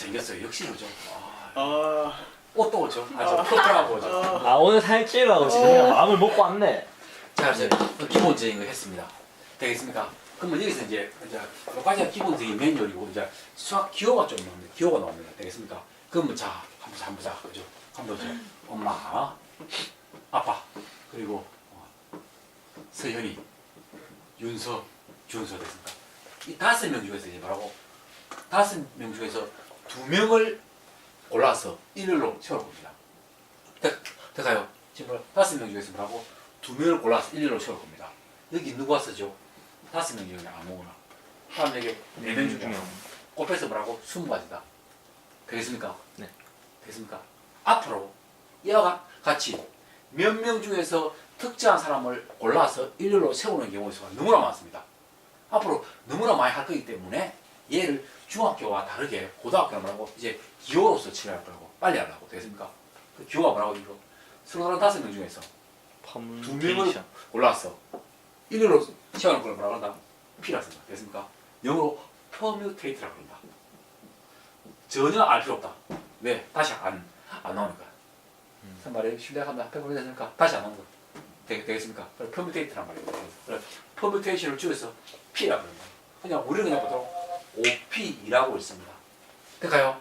잘생겼어요. 역시 그죠. 아, 아, 옷도 그죠. 아주 푸짐하고 그죠. 아, 아 오늘 살찌라고 진짜 마음을 먹고 왔네. 자, 이제 기본적인 거 했습니다. 되겠습니까? 그러면 여기서 이제 이제 몇 가지가 기본적인 매뉴얼이고 이제 수학 기호가 좀 나옵니다. 기호가 나옵니다. 되겠습니까? 그러면 자, 한번 자, 한번 자, 그죠? 한번 보죠. 엄마, 아빠, 그리고 어, 서현이, 윤서, 준서 됐습니까? 이 다섯 명 중에서 이제 뭐라고? 다섯 명 중에서 두 명을 골라서 일렬로 세울 겁니다. 되, 될까요? 지금 뭐 다섯 명 중에서 뭐라고? 두 명을 골라서 일렬로 세울 겁니다. 여기 누가 쓰죠? 다섯 명 중에 아무거나. 다음 여기 네명 중에 곱해서 뭐라고? 스무 가지다. 되겠습니까? 네. 되겠습니까? 앞으로 이와 같이 몇 명 중에서 특정한 사람을 골라서 일렬로 세우는 경우의 수가 너무나 많습니다. 앞으로 너무나 많이 할 거기 때문에 얘를 중학교와 다르게 고등학교는 뭐라고 이제 기호로서 치료할 거라고 빨리 하려고 되겠습니까? 그 기호가 뭐라고 이거 서로 다섯 명 중에서 두 퍼뮤테이션. 골라서 일렬로 채워놓을 걸 뭐라고 한다? P라 쓴다. 됐습니까? 영어로 permutate라고 한다. 전혀 알 필요 없다. 왜? 다시 안, 안 나오니까. 음. 그 말이 신뢰한다. 해보면 되니까 다시 안 나온다. 되, 되겠습니까? permutate란 말이에요. permutation을 줄여서 P라고 합니다. 그냥 우리는 그냥 보통 OP이라고 있습니다. 될까요?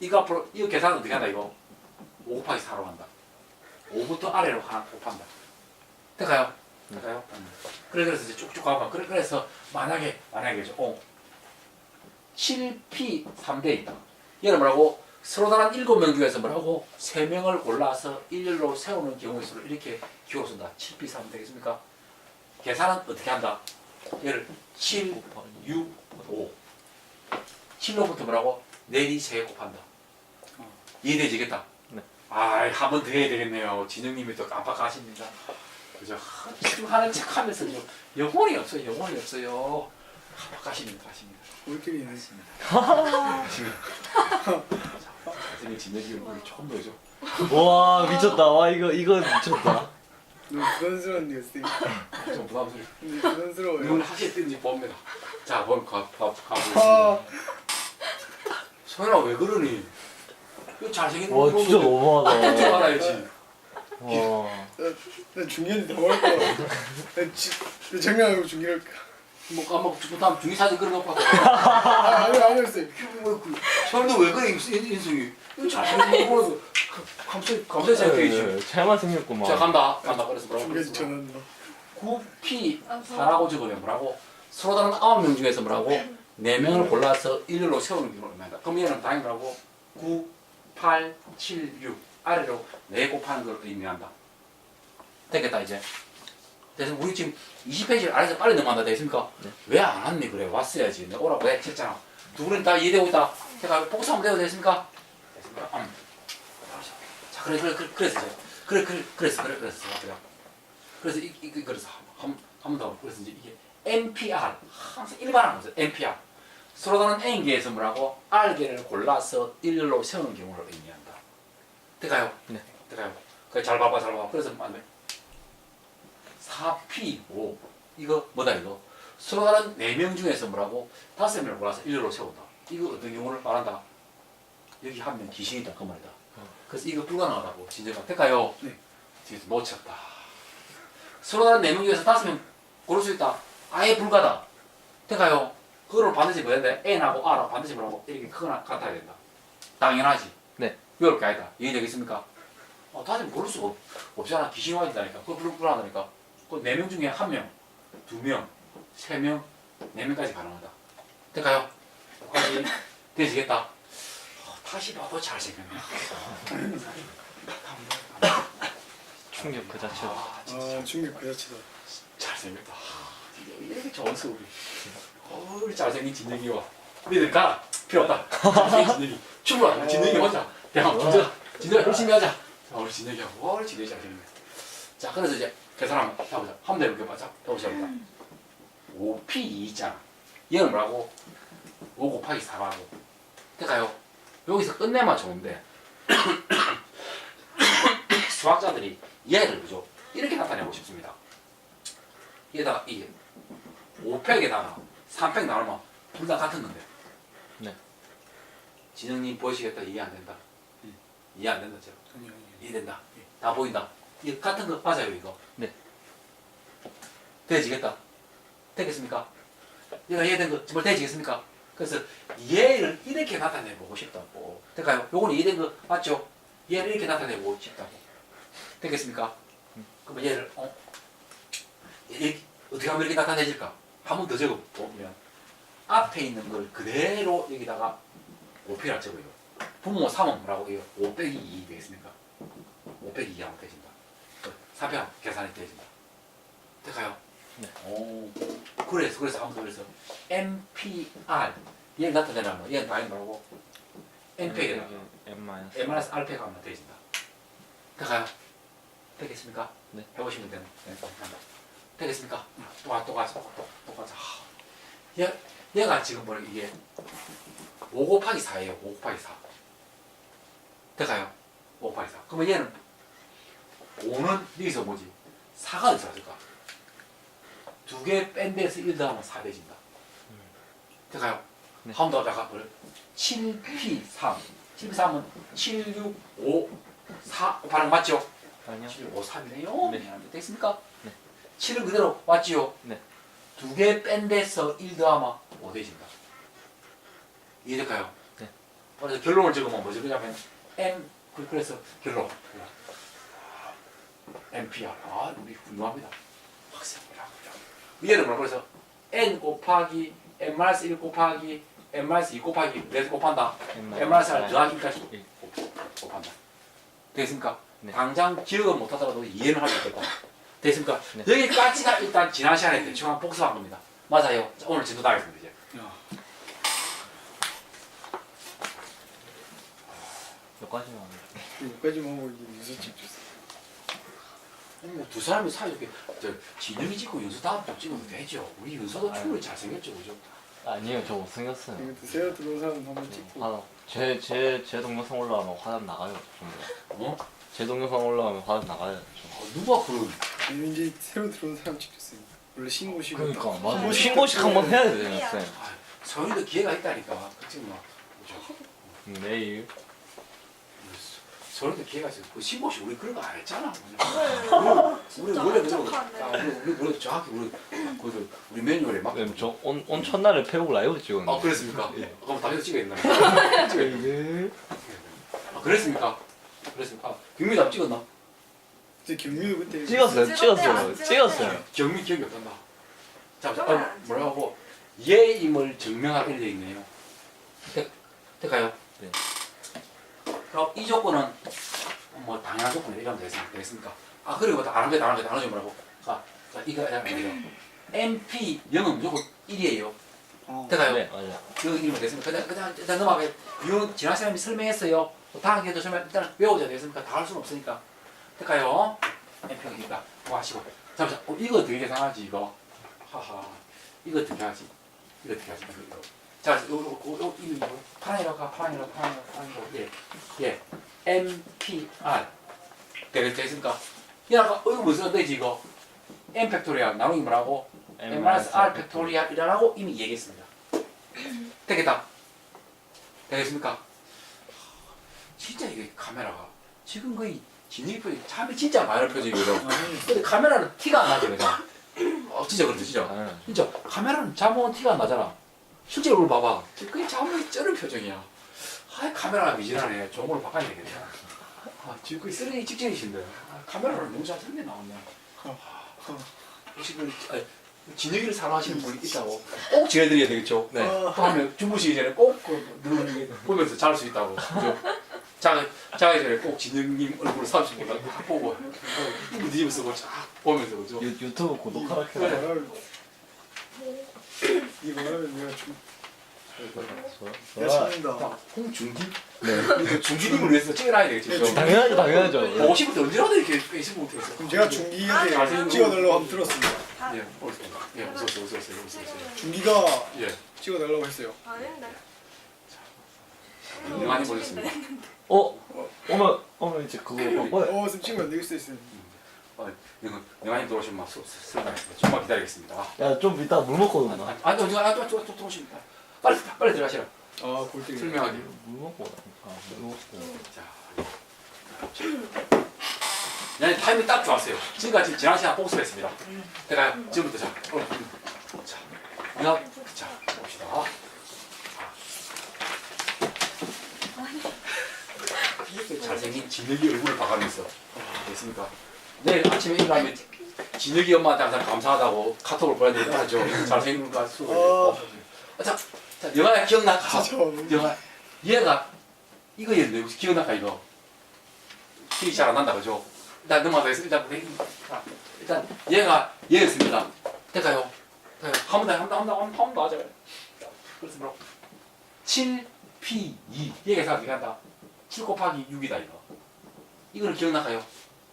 이거 앞으로 이거 계산은 어떻게 한다 이거? 5 곱하기 4로 한다. 5부터 아래로 하나 곱한다. 될까요? 될까요? 음. 그래 그래서 이제 쭉쭉 가봐. 그래 그래서 만약에 만약에 죠 어, 7P 3대 있다. 얘는 뭐라고? 서로 다른 7명 중에서 뭐라고? 3명을 골라서 일렬로 세우는 경우의 수를 이렇게 기호로 쓴다. 7P 3 되겠습니까? 계산은 어떻게 한다? 얘를 7, 6, 5. 7로부터 뭐라고? 4이 3개 곱한다. 이해되지겠다? 네. 아이, 한번 더 해야 되겠네요. 진영님이 또 깜빡하십니다. 그죠? 집중하는 척 하면서 좀 영혼이 없어요. 영혼이 없어요. 깜빡하십니다. 가십니다. 우리끼리는 가십니다. 선생님 진영이 얼굴 처음 보죠? 와 미쳤다. 와 이거 이거 미쳤다. 너무 부담스러운데요, 쌤. 좀 부담스러워. 근데 부담스러워요. 눈 하시든지 봅니다. 자, 그럼 가, 가, 아, 가보 소연아, 왜 그러니? 이거 잘생긴 와거 진짜 너무하다. 좀 알아야지. 와. 나 중년이 다 먹을 거야. 나, 지, 나 장난하고 중년 할까? 뭐, 까먹, 다음 중이 사진 그런 거 봐. 아, 아니, 아니요, 쌤. 소연아, 왜 그래, 인- 인승이? 이거 잘생긴 감사히, 감사히 생각해야지. 네, 잘만 생겼구만. 자, 간다. 간다. 그래서 뭐라고? 중년이 전화한다. 9P 4라고 적으면 뭐라고? 서로 다른 9명 중에서 뭐라고? 4명을 골라서 일렬로 세우는 경우를 의미한다. 그럼 얘는 뭐라고? 9, 8, 7, 6 아래로 4 곱하는 걸 의미한다. 됐겠다 이제. 그래서 우리 지금 20페이지를 아래서 빨리 넘어간다 되겠습니까? 네. 왜안 왔니 그래 왔어야지 내가 오라고 해 했잖아 두 분은 다 이해되고 있다 제가 복수 한번 돼도 되겠습니까? 됐습니까? 음. 자 그래 그래 그래 그래서 이제 그래 그래 그래서 그래 그래서 그래 그래서 이, 이 그래서 한한번더 그래서 이제 이게 NPR 항상 일반한 거죠 NPR 서로 다른 N개에서 뭐라고 R개를 골라서 일렬로 세우는 경우를 의미한다 될까요? 네. 될까요? 그래 잘 봐봐 잘 봐봐 그래서 안 돼. 4P5 이거 뭐다 이거 서로 다른 4명 중에서 뭐라고 5명을 골라서 일렬로 세운다 이거 어떤 경우를 말한다 여기 한 명 귀신이다 그 말이다 그래서 이거 불가능하다고 진정가 될까요? 네. 뒤에서 놓쳤다 서로 다른 4명 중에서 5명 고를 수 있다 아예 불가다 될까요? 그거를 반드시 뭐야 돼? N하고 R하고 반드시 뭐라고 이렇게 크거나 같아야 된다 당연하지 네. 이럴 게 아니다 이해되겠습니까? 어, 다시 모를 수가 없, 없잖아 귀신이 와 있다니까 그거 불- 불안하니까 그 4명 중에 1명, 2명, 3명, 4명까지 가능하다 될까요? 여기까지 되시겠다 어, 다시 봐도 잘생겼네 충격 그 자체다. 아, 진짜 아, 충격 그 자체다. 잘생겼다 이렇게 좋은 수업이 어, 우리 잘생긴 진혁이와. 믿을까? 필요 없다. 잘생긴 진혁이. 충분하다. 진혁이 혼자 야 진혁아. 진혁아 열심히 하자. 자, 우리 와 우리 진혁이 잘생겼네. 자 그래서 이제 계산 한번 해보자. 한번 해볼게 자. 해보자 일단 5P 2 있잖아. 얘는 뭐라고? 5 곱하기 4라고. 될까요? 여기서 끝내면 좋은데. 수학자들이 얘를 그죠? 이렇게 나타내고 싶습니다. 얘다가 이게 5팩에다가 3팩 나누면 둘 다 같은 건데 네. 진영님 보이시겠다 이해 안 된다. 이해 안 된다 죠 아니 아니. 이해된다. 다 보인다. 이 같은 거 맞아요 이거. 네. 되지겠다. 되겠습니까? 얘가 이해된 거 정말 되지겠습니까? 그래서 얘를 이렇게 나타내 보고 싶다고. 될까요? 요거는 이해된 거 맞죠? 얘를 이렇게 나타내 보고 싶다고. 되겠습니까? 그러면 얘를 어? 얘, 어떻게 하면 이렇게 나타내질까? 한 번 더 적어 보면 앞에 있는 걸 그대로 여기다가 5P라 적어요. 분모 3은 뭐라고 해요? 5 빼기 2 되겠습니까? 5 빼기 2 하면 되진다. 3편 계산이 되진다. 될까요? 네. 오. 그래서 그래서 아무도 그래서 MPR 얘 나타내라면 얘는 당연히 뭐라고? MP가 M 마이너스. 알파가 하면 되진다. 될까요? 되겠습니까? 네. 해보시면 되는 되니까 되겠습니까? 또가 또가 또가 얘 얘가 지금 뭐야 이게 5 곱하기 4예요. 5 곱하기 4. 될까요? 5 곱하기 4. 그러면 얘는 5는 여기서 뭐지? 4가 어디서 왔을까? 두개 뺀 데서 1 더하면 4 되진다. 될까요? 네. 한번더 잠깐 볼 7P3. 7P3은 7, 6, 5, 4 곱하는 거 맞죠? 아니요. 7, 5, 3이네요. 네. 네. 됐습니까? 네. 7은 그대로 맞지요? 네. 두 개 뺀 데서 1 더하면 5 되진다. 이해될까요? 네. 그래서 결론을 적으면 뭐죠? 그냐면 M 그- 그래서 결론 MPR 아 우리 훌륭합니다. 학생이라 얘는 뭐라 그래서 N 곱하기 M-1 곱하기 M-2 곱하기 몇 곱한다? M-1 더하기까지 일. 곱한다. 되겠습니까? 네. 당장 기억은 못하더라도 이해는 할 수 있겠다. 됐습니까? 네. 여기까지가 일단 지난 시간에 대충 한 복습한 겁니다. 맞아요. 자, 오늘 진도 나가겠습니다 이제. 야. 여기까지만 하면. 여기까지 먹고 이제 무슨 집. 아니, 뭐두 사람이 사이좋게 저 진영이 찍고 윤수 다음 주 찍어도 되죠. 우리 윤수도 충분히 잘생겼죠, 그죠? 아니에요, 저 못생겼어요. 이거 드세요 들어온 사람 한번 찍고. 화장. 제, 제, 제 동영상 올라가면 화장 나가요, 전부. 어? 제 동영상 올라가면 화장 나가요, 저. 어, 누가 그런? 이제 새로 들어온 사람 찍혔어요. 원래 신고식. 그러니까, 맞아. 신고식 신고식 한번 해야 때 되잖아요, 쌤. 아, 저희도 기회가 있다니까. 그치 뭐. 그죠? 내일. 저희도 기회가 있어요. 그 신고식 우리 그런 거 안 했잖아. 네. 우리 원래 그런 거, 착하네. 아, 우리 우리 원래 정확히 우리 그 우리 매뉴얼에 막. 쌤, 저 온, 온 첫날에 페북 라이브 찍었는데. 아 그랬습니까? 예. 그럼 당연히 찍어야겠나? 찍어야겠나? 네. 아 그랬습니까? 그랬습니까? 아, 안 찍었나? 이제 경미도 그때. 찍었어요, 찍었어요, 안 찍었어요. 경미 기억이 없단다. 그러면 아, 안 뭐라고 예임을 증명할 일이 있네요. 되, 될까요? 네. 그럼 이 조건은 뭐 당연한 조건이 이러면 되겠습니까? 되겠습니까? 아 그리고 다른 게 다른 게 다른 게 뭐라고? 자, 자 이거 이거 MP 0은 무조건 1이에요. 어. 될까요? 네, 맞아요. 그 이름이 됐습니까? 그냥 그냥 일단 넘어가게. 이건 지난 시간에 설명했어요. 뭐 다음 기회도 설명 일단 외워줘야 되겠습니까? 다 할 수는 없으니까. 될까요? MP니까 뭐 하시고. 잠시만. 어, 이거 어떻게 계산하지 이거? 하하. 이거 어떻게 하지? 이거 어떻게 하지? 이거. 자, 요, 요, 요, 요, 이거 이거 파란이라고 가, 파란이라고, 파란이라고, 파란이라고. 예, 예. MPR. 되겠, 되겠습니까? 얘가 어, 이거 무슨 뜻이지 이거? M 팩토리얼 나누기 뭐라고? M-R 팩토리얼이라고 이미 얘기했습니다. 되겠다. 되겠습니까? 진짜 이게 카메라가 지금 거의 진입 표정 참이 진짜 많은 표정이거든. 근데 카메라는 티가 안 나죠, 그냥. 어, 진짜 그렇죠, 진짜. 당연하죠. 진짜 카메라는 잠옷 티가 안 나잖아. 실제로 오늘 봐봐. 그게 잠옷이 쩌는 표정이야. 아, 카메라가 미진하네. 저걸 바꿔야 되겠네. 아, 지금 거의 쓰레기 직전이신데. 아, 카메라를 너무 잘 설계 나왔네. 혹시 그 아, 진혁이를 사랑하시는 분이 있다고 꼭 지내드려야 되겠죠. 네. 어. 다음에 주무시기 전에 꼭그 누르는 게 보면서 잘 수 있다고. 그죠? 자, 자기 전에 꼭 진혁님 얼굴을 30분 딱 보고 뒤집어 쓰고 쫙 보면서 그죠? 유, 유튜브 구독하라 이거 해요. 말하면 이거 말하면 내가 좀 저- 찾는다. 자, 홍준기? 네. 이거 준기님을 위해서 찍어놔야 되겠죠. 네, 당연하죠, 당연하죠. 보고 싶을 때 언제라도 이렇게 페이스북에 있어. 그럼 제가 중기에게 아, 찍어달라고 한번 들었습니다. 예, 어서오세요. 예, 어서 오세요, 어서 오세요, 어서 오세요. 중기가 예, 찍어달라고 했어요. 아닌데. 많이 보셨습니다. 어? 오면, 오면 이제 그거 바꿔요. 어, 쌤 찍으면 안 되겠어요, 쌤. 어, 이거 영환님 들어오시면 막 슬슬하겠습니다. 좀만 기다리겠습니다. 야, 좀 이따 물 먹고 온다. 아, 아, 저, 저, 아, 저, 저, 저, 들어오십니다. 빨리, 빨리 들어가시라. 아 골때기. 설명하기. 물 먹고 아, 물 먹고. 자, 네, 타이밍 딱 좋았어요. 지금까지 지난 시간 복습했습니다. 제가 지금부터 자, 오늘 자, 영합 자 봅시다. 잘생긴 진혁이 얼굴을 봐가면서 됐습니까? 내일 아침에 일어나면 진혁이 엄마한테 항상 감사하다고 카톡을 보내야 되는 거죠. 잘생긴 거 수고. 어. 자, 자, 영화 기억나? 진짜. 영화 얘가 이거였는데 혹시 기억나까 이거? 기억이 잘 안 난다 그죠? 일단 넘어가서 일단 자, 일단 얘가 얘였습니다. 될까요? 될까요? 한번 더, 한번 더, 한번 더, 한번 더 하자. 그래서 뭐라고? 7P2 얘가 생각이 한다. 7 곱하기 6이다 이거. 이거는 기억나까요?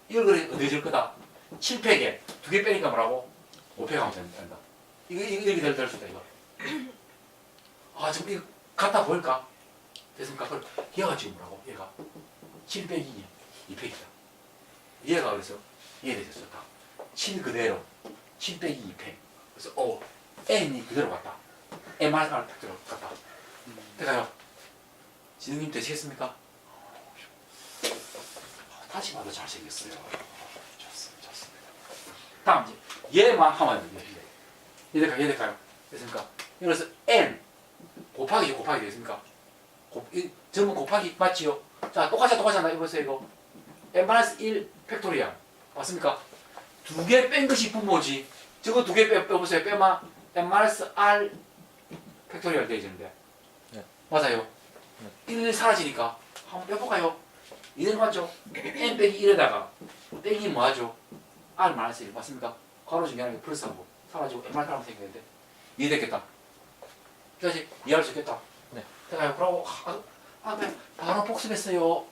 이걸 그래 어떻게 줄 거다? 7팩에 두 개 빼니까 뭐라고? 5팩 하면 된다. 이거 이거 이렇게 될, 될수 있다 이거. 아 지금 이거 갖다 보일까? 됐습니까? 그럼 얘가 지금 뭐라고? 얘가 7 빼기 2 2팩이다. 얘가 그래서 얘 되셨다. 7 그대로 7 빼기 2팩. 그래서 어 n이 그대로 갔다. m r 딱 들어갔다. 될까요? 지능님 되시겠습니까? 아, 다시 봐도 잘생겼어요. 좋습니다. 좋습니다. 다음 이제 얘만 하면 돼요. 얘 될까요? 얘 될까요? 됐습니까? 그래서 n 곱하기 곱하기 되겠습니까? 곱, 이, 전부 곱하기 맞지요? 자 똑같이 똑같이 이거 보세요 이거 n-1 팩토리얼 맞습니까? 두 개 뺀 것이 분모지 저거 두 개 빼보세요 빼마 n-r 팩토리얼 되어지는데 네. 맞아요 1 사라지니까 한번 빼볼까요? 이대로 맞죠? n 빼기 1에다가 빼기 뭐하죠? r 마이너스 1 맞습니까? 괄호 중에 하나 플러스 하고 사라지고 n-r 하면 생기는데 이해됐겠다 그래서 이해할 수 있겠다. 네. 내가 그러고 아, 아, 그냥 바로 복습했어요.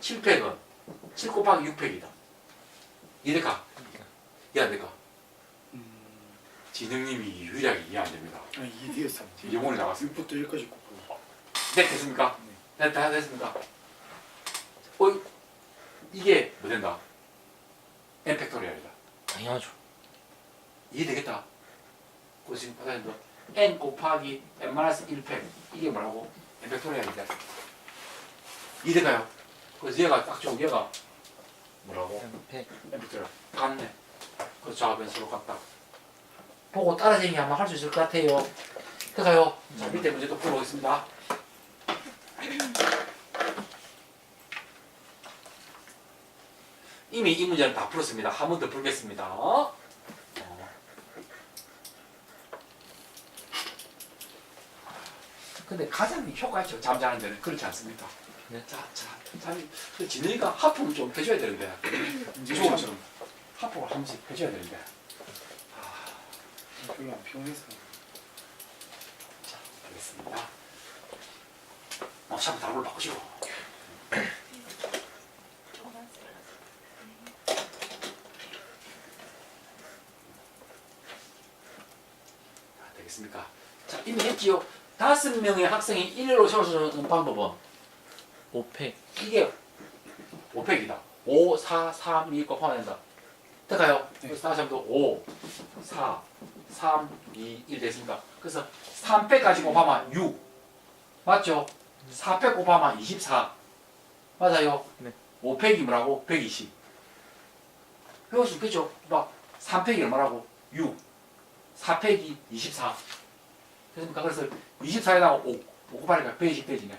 7팩은 7 곱하기 6팩이다. 이해될까? 이해 안 될까? 음. 진영님이 유일하게 이해 안 됩니다. 아 이해되겠어. 지금 영혼이 나갔어요. 6부터 1까지 곱하고. 네, 됐습니까? 네, 다 됐습니까? 어, 이게 뭐 된다? n 팩토리얼이다. 당연하죠. 이해되겠다. 그래서 지금 받아야 된다. n 곱하기 n-1팩 이게 뭐라고? n 팩토리얼인데 이해될까요? 그래서 얘가 딱 좋은 얘가 뭐라고? 팩. n 팩토리얼 같네. 그 좌변 서로 같다. 보고 따라쟁이 아마 할 수 있을 것 같아요. 그가요. 자 밑에 문제 또 풀어보겠습니다. 이미 이 문제는 다 풀었습니다. 한 번 더 풀겠습니다. 어. 근데 가장 효과있죠. 잠자는 데는 그렇지 않습니까? 네. 자, 자, 잠이 그 진우이가 하품을 좀 해줘야 되는데 조금처럼 하품을 한 번씩 해줘야 되는데. 아, 별로 안 피곤해서. 자, 알겠습니다. 어, 참 답을 바꾸시고. 자, 되겠습니까? 자, 이미 했지요. 다섯 명의 학생이 일일로 세워주는 방법은 5팩. 이게 5팩이다. 5, 4, 3, 2 곱하면 된다. 될까요? 네. 그래서 다시 한번 5, 4, 3, 2, 1 됐습니까? 그래서 3팩까지 곱하면 6. 맞죠? 4팩 곱하면 24. 맞아요? 네. 5팩이 뭐라고? 120. 배울 수 있겠죠? 막 3팩이 얼마라고? 6. 4팩이 24. 됐습니까? 그래서 24에다가 5, 5 곱하니까 120 빼지네.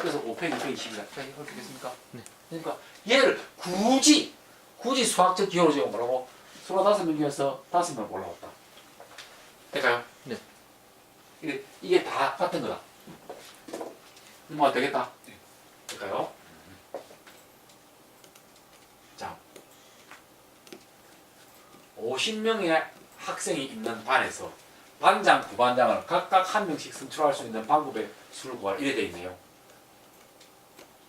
그래서 5팩이 120이다. 그렇게 됐습니까? 네. 그러니까 얘를 굳이 굳이 수학적 기호로 지금 뭐라고? 25명 중에서 5명을 골라왔다. 될까요? 네. 이게, 이게 다 같은 거다. 뭐 되겠다. 네. 될까요? 자, 50명의 학생이 있는 반에서 반장, 부반장을 각각 한 명씩 선출할 수 있는 방법의 수를 구하라 이래 돼 있네요.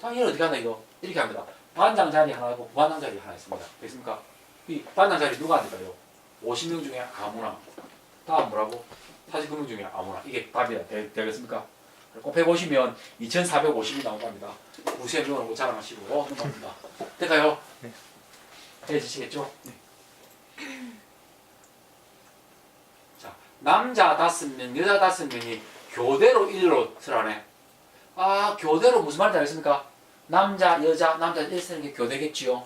자, 이걸 어떻게 하나 이거? 이렇게 합니다. 반장 자리 하나 있고 부반장 자리 하나 있습니다. 됐습니까? 이 반장 자리 누가 앉을까요? 50명 중에 아무나. 다음 뭐라고? 49명 중에 아무나. 이게 답이다. 되, 되겠습니까? 곱해보시면 2450이 나온답니다. 구세 명으로 자랑하시고 어, 넘어갑니다. 될까요? 네. 해주시겠죠? 자, 남자 다섯 명, 여자 다섯 명이 교대로 일로 쓰라네. 아 교대로 무슨 말인지 알겠습니까? 남자 여자 남자 일 쓰는 게 교대겠지요.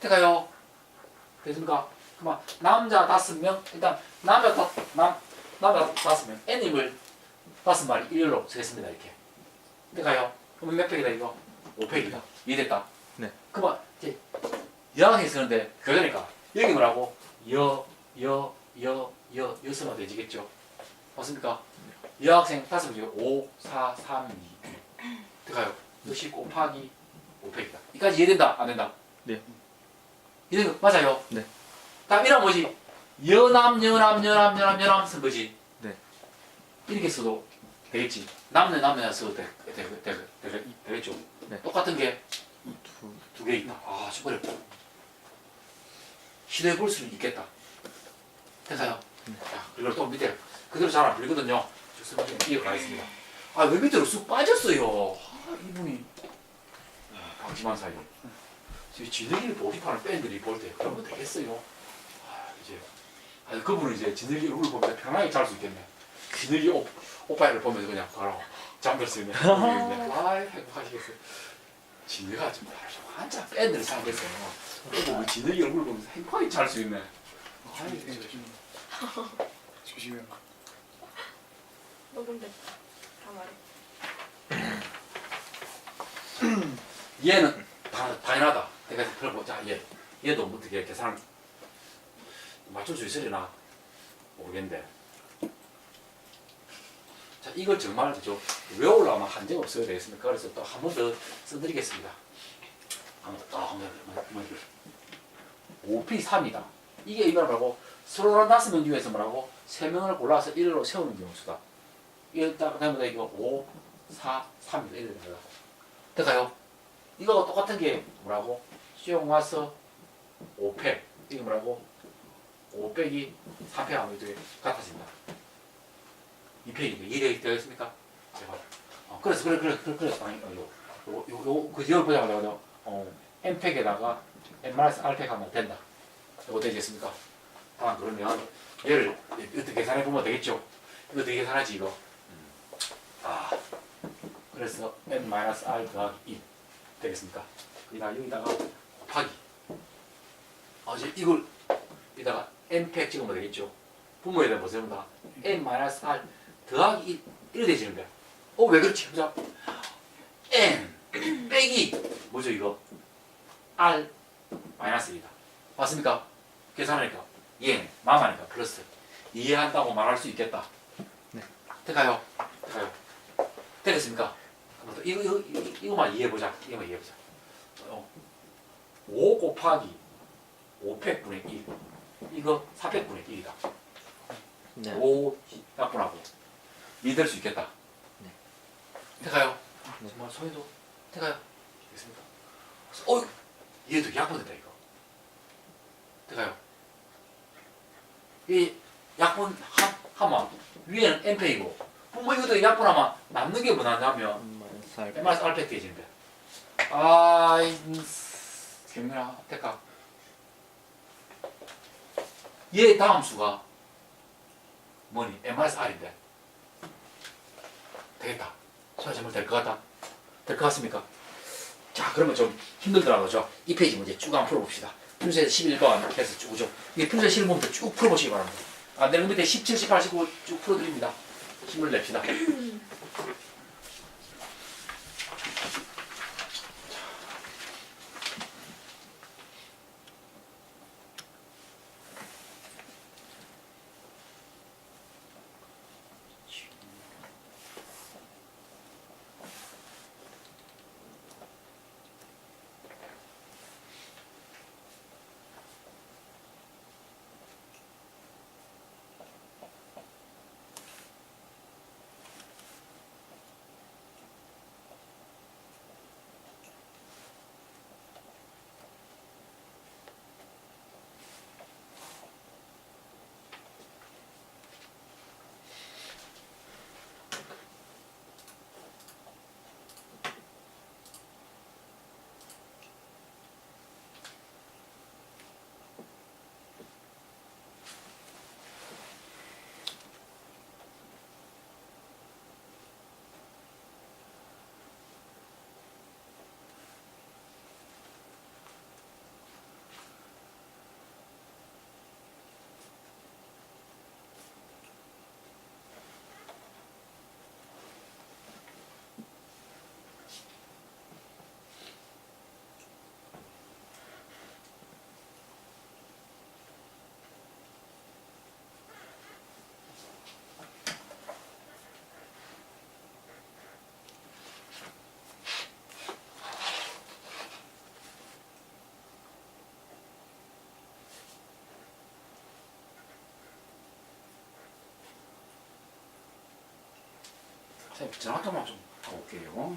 될까요? 됐습니까? 그만 남자 다섯 명 일단 남자 다 남 남자 다섯 명 N임을 다섯 마리 일로 쓰겠습니다 이렇게. 될까요? 그러면 몇 팩이다 이거? 5팩이다. 이해됐다? 네. 그만 이제 여학생 쓰는데 교대니까 여기 뭐라고? 여, 여, 여, 여, 여서만 되지겠죠? 맞습니까? 여학생 다섯 명 5, 4, 3, 2, 1. 들어가요. 역시 곱하기 5팩이다. 이까지 이해된다? 안 된다? 네. 이해된 거 맞아요? 네. 다음 이란 뭐지? 여남, 여남, 여남, 여남, 여남 쓴 거지? 네. 이렇게 써도 되겠지. 남녀, 남녀 써도 되, 되, 되, 되, 되, 되겠죠? 네. 똑같은 게두두개 있다. 아, 시끄럽다. 시도해 볼 수는 있겠다. 됐어요? 자, 그리고 또 밑에 그대로 잘 안 풀리거든요. 이어가겠습니다. 아, 왜 밑으로 쑥 빠졌어요? 아, 이분이 아, 박지만 사이. 지금 진흙이를 도입하는 팬들이 볼 때 그러면 되겠어요. 아, 이제 아, 그분은 이제 진흙이 얼굴 보면 편하게 잘 수 있겠네. 진흙이 오, 오빠를 보면서 그냥 바로 잠들 수 있네. 아, 행복하시겠어요. 진흙아 좀 한참 팬들 사겠어요. 그리고 뭐 진흙이 얼굴 보면서 행복하게 잘 수 있네. 아이, 조심. 조심해요. 녹음됐다. 다 말해. 얘는 다, 당연하다. 내가 들어보자. 얘 얘도 뭐 어떻게 계산 맞출 수 있으려나 모르겠는데. 자 이걸 정말 저 외우려면 한적 없어야 되겠습니까? 그래서 또 한 번 더 써드리겠습니다. 한번 또 한번 뭐, 5P 3이다. 이게 이걸 뭐라고 서로 다섯 명 중에서 뭐라고 세 명을 골라서 1로 세우는 경우수다. 딱 그다음에 이거 5, 4, 3 이렇게 됩니다. 될까요? 이거 똑같은 게 뭐라고? 수용 와서 5팩 이게 뭐라고? 5팩이 4팩 하면 이제 같아집니다. 2팩인데 이해되- 되겠습니까? 제발. 어, 그래서 그래 그래 그래 그래서 당연히 어, 요, 요, 요, 요, 그 뒤를 보자마자 어, N팩에다가 N-R팩 하면 된다. 이거 되겠습니까? 다만 그러면 얘를 어떻게 계산해 보면 되겠죠? 이거 어떻게 계산하지 이거? 음. 아 그래서 N-R 더하기 1 되겠습니까? 그다음 여기다가 곱하기. 아, 이제 이걸 여기다가 n팩 찍으면 되겠죠? 부모에 대한 보세요. 다 n-r 더하기 1, 1 되지는 거야. 어, 왜 그렇지? 보자. n 빼기 뭐죠 이거? r 마이너스 1이다. 맞습니까? 계산하니까 얘는 마마니까 플러스 이해한다고 말할 수 있겠다. 네. 될까요? 될까요? 되겠습니까? 한번 더. 이거, 이거, 이거, 이거 만 이해해보자. 이거만 이해해보자. 어. 5 곱하기 5팩분의 1. 이거 4팩분의 1이다. 네. 5 약분하고 믿을 수 있겠다. 네. 될까요? 네. 정말 소희도 될까요? 되겠습니까? 어, 얘도 약분된다 이거. 될까요? 이 약분 한, 하면 위에는 n팩이고 뭐 이것도 약분 하면 남는 게 뭐냐면 마이너스 알파. 깨지는데. 아이, 경민아, 택가. 얘 다음 수가 뭐니? MRS R인데. 되겠다. 소화 정말 될것 같다. 될 것 같습니까? 자, 그러면 좀 힘들더라도 저이 페이지 문제 쭉 한번 풀어봅시다. 분수에서 11번 해서 쭉 오죠. 이게 분수에 실문부쭉 풀어보시기 바랍니다. 안 되는 밑에 17, 18, 19 쭉 풀어드립니다. 힘을 냅시다. 자, 전화 통화 좀 올게요.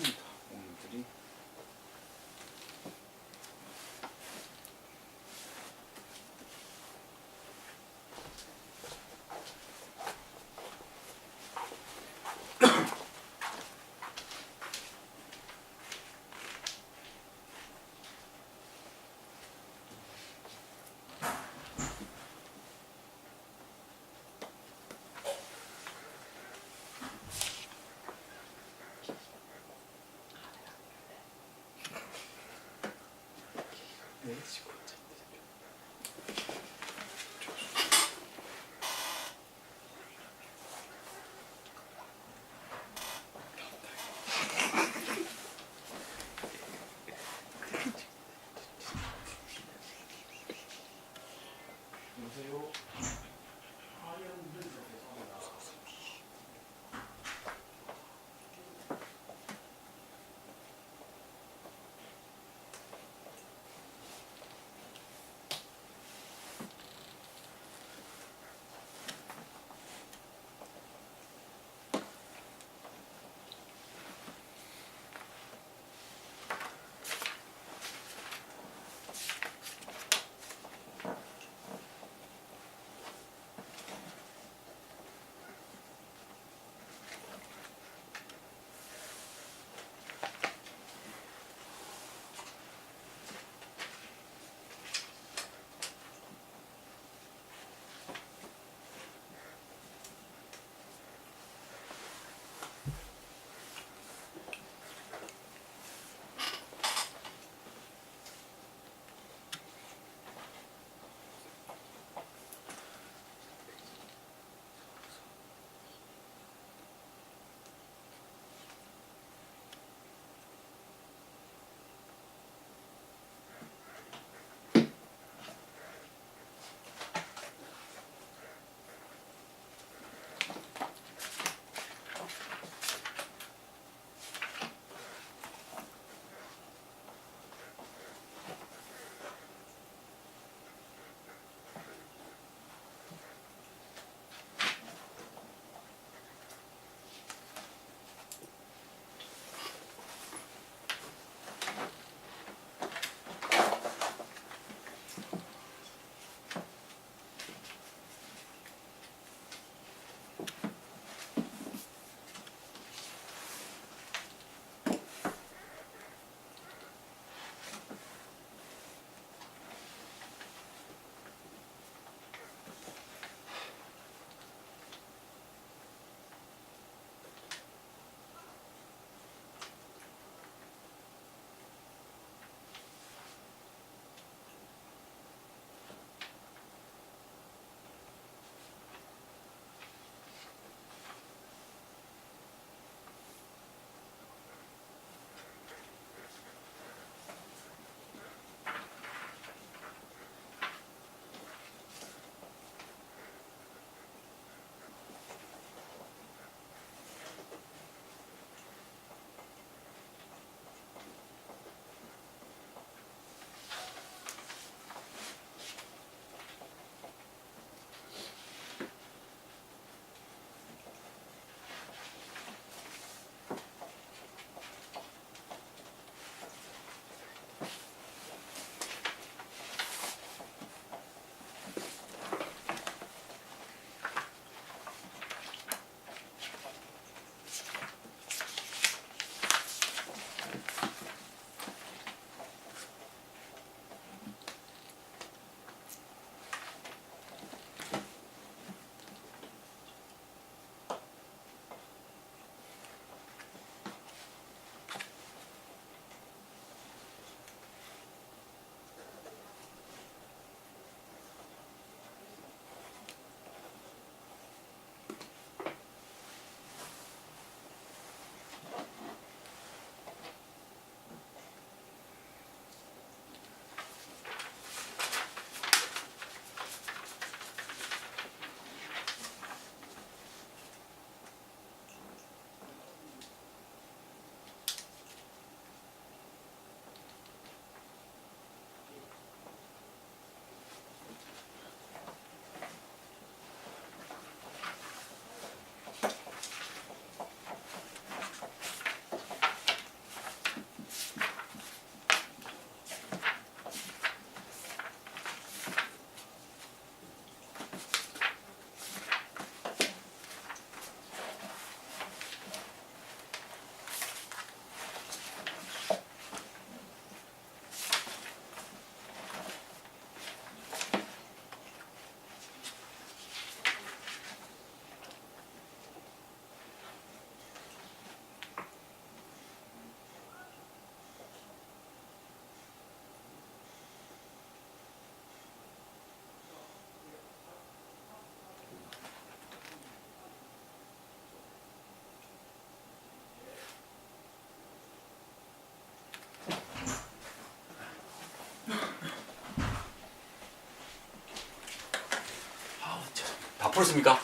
풀었습니까?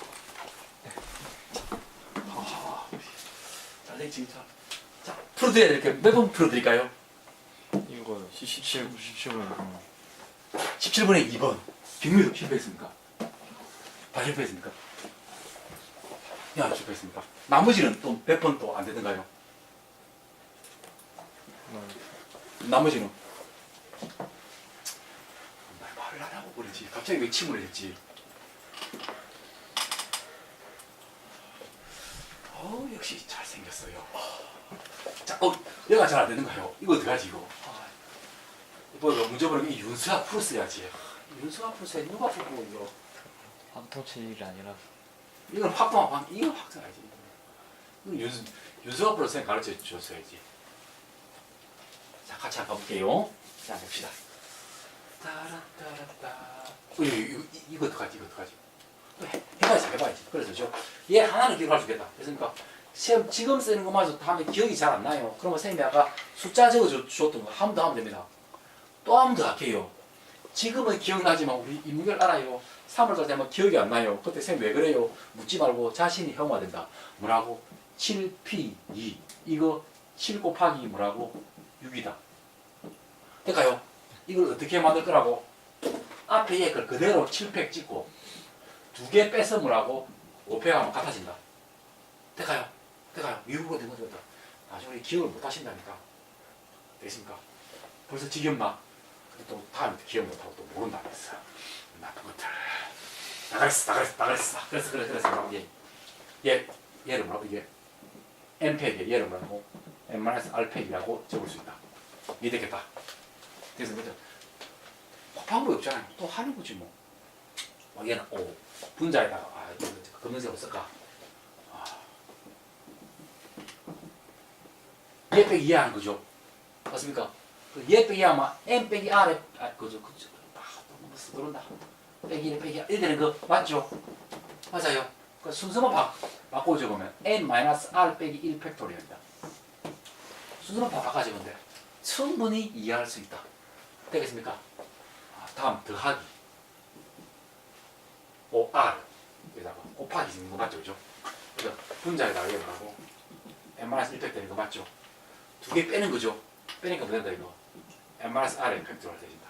아, 잘 됐지, 자. 자, 풀어드려야 될게요. 몇번 풀어드릴까요? 이거 17, 97분. 17번에 2번. 빅미도 실패했습니까? 다 실패했습니까? 야, 실패했습니까? 나머지는 또 몇 번 또 안 되던가요? 나머지는? 말- 말을 안 하고 그러지. 갑자기 왜 침을 했지? 어, 역시 잘생겼어요. 자, 어, 얘가 잘 안 되는가요? 이거 어떡하지, 이거? 아, 이거 문제 보면 이 윤수가 풀었어야지. 윤수가 풀었어야 누가 풀고 이거? 한통치 일이 아니라. 이건 확보한 이건 확정하지. 이건 윤수 윤수가 풀었으니 가르쳐 줬어야지. 자, 같이 한번 가볼게요. 자, 봅시다. 따라따라따. 어, 이거, 이거, 이거 어떡하지? 이거 어떡하지? 해봐야지. 그래서 저, 얘 하나는 기억할 수 있겠다. 그러니까, 시험 지금 쓰는 것마저 다음에 기억이 잘 안 나요. 그러면 선생님이 아까 숫자 적어줬던 거 한 번 더 하면 됩니다. 또 한 번 더 할게요. 지금은 기억나지만 우리 인문계를 알아요. 3월달 되면 기억이 안 나요. 그때 선생님 왜 그래요? 묻지 말고 자신이 형화된다. 뭐라고? 7P2. 이거 7 곱하기 뭐라고? 6이다. 될까요? 이걸 어떻게 만들 거라고? 앞에 얘걸 그대로 7팩 찍고 두개 뺏어 뭐라고? 5팩 하면 같아진다. 될까요? 될까요? 미국어 된 거죠. 나중에 기억을 못 하신다니까. 되겠습니까? 벌써 지겹나? 또 다음에 기억 못하고 또 모른다면서. 나쁜 것들. 나가랬어, 나가랬어, 나가랬어. 그래서, 그래서, 그래서, 얘, 얘, 얘를 뭐라고, 이게? N팩에 얘를 뭐라고? N-R팩이라고 적을 수 있다. 이해되겠다. 그래서 뭐죠? 방법이 없잖아요. 또 하는 거지 뭐. 어, 얘는 O. 분자에다가, 아, 이거 검은색 없을까? 아. 얘 빼기 이해 하는 거죠. 맞습니까? 그얘 빼기 하면 N 빼기 R에, 아, 그죠, 그죠. 아, 너무 쓰들은다. 빼기 1 빼기 1 되는 거 맞죠? 맞아요. 그 순서만 바, 바꿔 적으면 N-R 빼기 1 팩토리얼입니다. 순서만 바- 바꿔 적으면 돼. 충분히 이해할 수 있다. 되겠습니까? 아, 다음 더하기. O, R. 여기다가 곱하기 있는 거 맞죠? 그죠? 그래서 분자에다가 하고 n-1팩 되는 거 맞죠? 두 개 빼는 거죠? 빼니까 뭐 된다 이거 n-r의 팩토리얼 되진다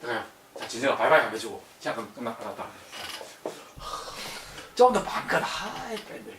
들어가요 자 진세가 바이바이 한번 해주고 시간 끝났다 좀 더 반가다 하이 밴드